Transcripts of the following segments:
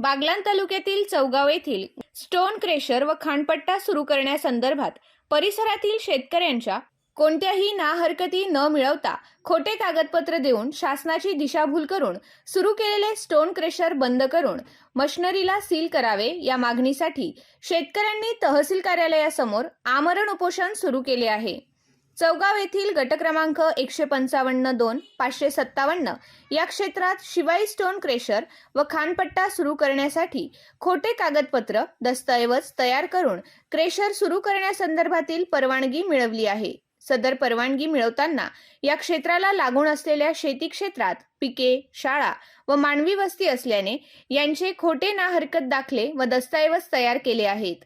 बागलान तालुक्यातील चौगाव येथील stone crusher व खाणपट्टा सुरू करण्यासंदर्भात परिसरातील शेतकऱ्यांच्या कोणत्याही नाहरकती न मिळवता खोटे कागदपत्र देऊन शासनाची दिशाभूल करून सुरू केलेले स्टोन क्रेशर बंद करून मशिनरीला सील करावे या मागणीसाठी शेतकऱ्यांनी तहसील कार्यालयासमोर आमरण उपोषण सुरू केले आहे. चौगाव येथील गट क्रमांक एकशे पंचावन्न दोन पाचशे सत्तावन्न या क्षेत्रात शिवाई स्टोन क्रेशर व खानपट्टा सुरू करण्यासाठी खोटे कागदपत्र दस्तऐवज तयार करून क्रेशर सुरू करण्यासंदर्भातील परवानगी मिळवली आहे. सदर परवानगी मिळवताना या क्षेत्राला लागून असलेल्या शेती क्षेत्रात पिके शाळा व मानवी वस्ती असल्याने यांचे खोटे नाहरकत दाखले व दस्तऐवज तयार केले आहेत.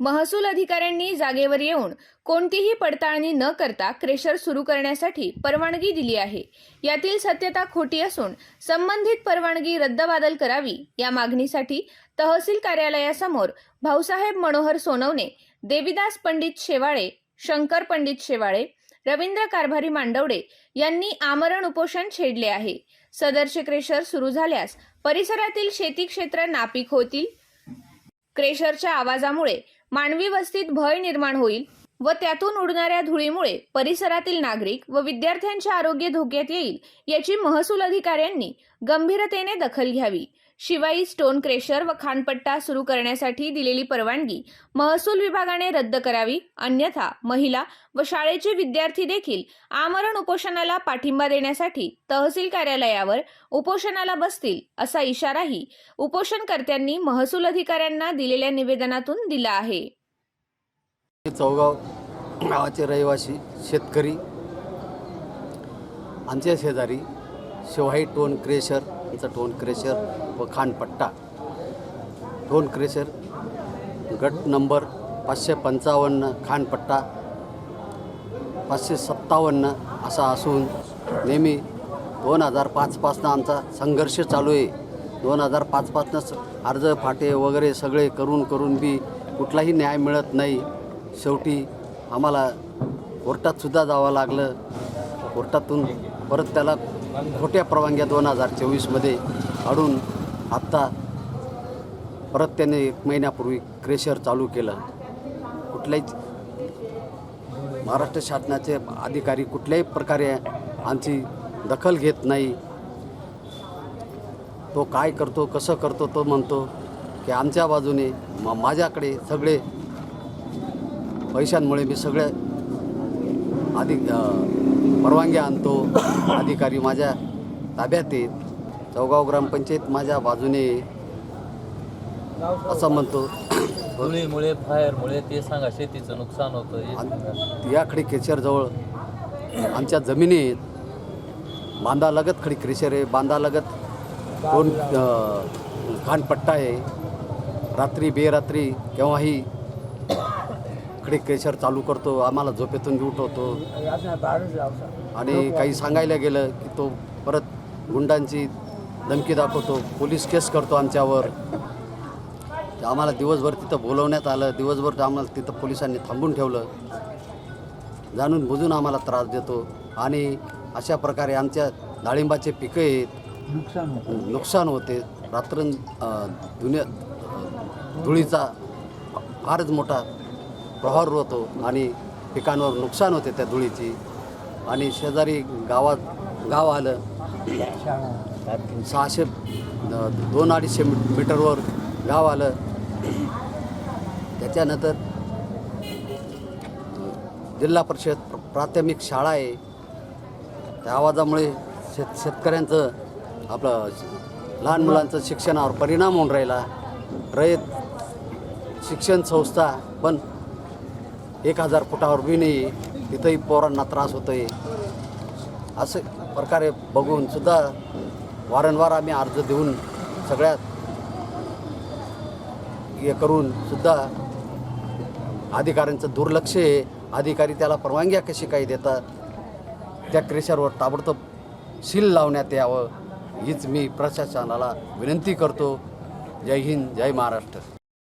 महसूल अधिकाऱ्यांनी जागेवर येऊन कोणतीही पडताळणी न करता क्रेशर सुरू करण्यासाठी परवानगी दिली आहे. यातील सत्यता खोटी असून संबंधित परवानगी रद्दबादल करावी या मागणीसाठी तहसील कार्यालयासमोर भाऊसाहेब मनोहर सोनवणे देविदास पंडित शेवाळे शंकर पंडित शेवाळे रवींद्र कारभारी मांडवडे यांनी आमरण उपोषण छेडले आहे. सदरचे क्रेशर सुरू झाल्यास परिसरातील शेती क्षेत्र नापीक होतील. क्रेशरच्या आवाजामुळे मानवी वस्तीत भय निर्माण होईल. व त्यातून उडणाऱ्या धुळीमुळे परिसरातील नागरिक व विद्यार्थ्यांचे आरोग्य धोक्यात येईल याची महसूल अधिकाऱ्यांनी गंभीरतेने दखल घ्यावी. शिवाय स्टोन क्रेशर व खानपट्टा सुरू करण्यासाठी दिलेली परवानगी महसूल विभागाने रद्द करावी. अन्यथा महिला व शाळेचे विद्यार्थी देखील आमरण उपोषणाला पाठिंबा देण्यासाठी तहसील कार्यालयावर उपोषणाला बसतील असा इशाराही उपोषणकर्त्यांनी महसूल अधिकाऱ्यांना दिलेल्या निवेदनातून दिला आहे. चौगाव गावाचे रहिवासी शेतकरी आमच्या शेजारी शिवाई टोन क्रेशर यांचा टोन क्रेशर व खानपट्टा. टोन क्रेशर गट नंबर पाचशे पंचावन्न खानपट्टा पाचशे सत्तावन्न असा असून नेहमी दोन हजार पाचपासनं आमचा संघर्ष चालू आहे. दोन हजार पाचपासनंच अर्ज फाटे वगैरे सगळे करून करून बी कुठलाही न्याय मिळत नाही. शेवटी आम्हाला कोर्टातसुद्धा जावं लागलं. कोर्टातून परत त्याला खोट्या परवानग्या दोन हजार चोवीसमध्ये काढून आत्ता परत त्याने एक महिन्यापूर्वी क्रेशर चालू केलं. कुठल्याही महाराष्ट्र शासनाचे अधिकारी कुठल्याही प्रकारे आमची दखल घेत नाही. तो काय करतो कसं करतो तो म्हणतो की आमच्या बाजूने म माझ्याकडे सगळे पैशांमुळे मी सगळे अधिक परवानग्या आणतो. अधिकारी माझ्या ताब्यात आहेत. चौगाव ग्रामपंचायत माझ्या बाजूने. असं म्हणतो. धुळीमुळे फायरमुळे ते सांगा शेतीचं नुकसान होतं याकडे केचरजवळ आमच्या जमिनी आहेत. बांधालगत खडी क्रेशर आहे. बांधालगत दोन अं, खानपट्टा आहे. रात्री बेरात्री केव्हाही खडी क्रेशर चालू करतो आम्हाला झोपेतून उठवतो. आणि काही सांगायला गेलं की तो परत गुंडांची धमकी दाखवतो पोलीस केस करतो आमच्यावर. आम्हाला दिवसभर तिथं बोलवण्यात आलं दिवसभर आम्हाला तिथं पोलिसांनी थांबून ठेवलं. जाणून बुजून आम्हाला त्रास देतो. आणि अशा प्रकारे आमच्या डाळिंबाचे पिकं आहेत. नुकसान होते. रात्र दुनिया धुळीचा फारच मोठा प्रहार होतो आणि पिकांवर नुकसान होते त्या धुळीची. आणि शेजारी गावात गाव आलं सहाशे दोन अडीचशे मी- मीटरवर गाव आलं. त्याच्यानंतर जिल्हा परिषद प्राथमिक शाळा आहे. त्या आवाजामुळे शेत शेतकऱ्यांचं आपलं लहान मुलांचं शिक्षणावर परिणाम होऊन राहिला. रयत शिक्षण संस्था पण एक हजार फुटावर बी नाही. तिथंही पोरांना त्रास होतो आहे असं प्रकारे बघून सुद्धा वारंवार आम्ही अर्ज देऊन सगळ्यात हे करून सुद्धा अधिकाऱ्यांचं दुर्लक्ष आहे. अधिकारी त्याला परवानग्या कशी काही देतात? त्या क्रेशरवर ताबडतोब सील लावण्यात यावं. हीच मी प्रशासनाला विनंती करतो. जय हिंद जय महाराष्ट्र.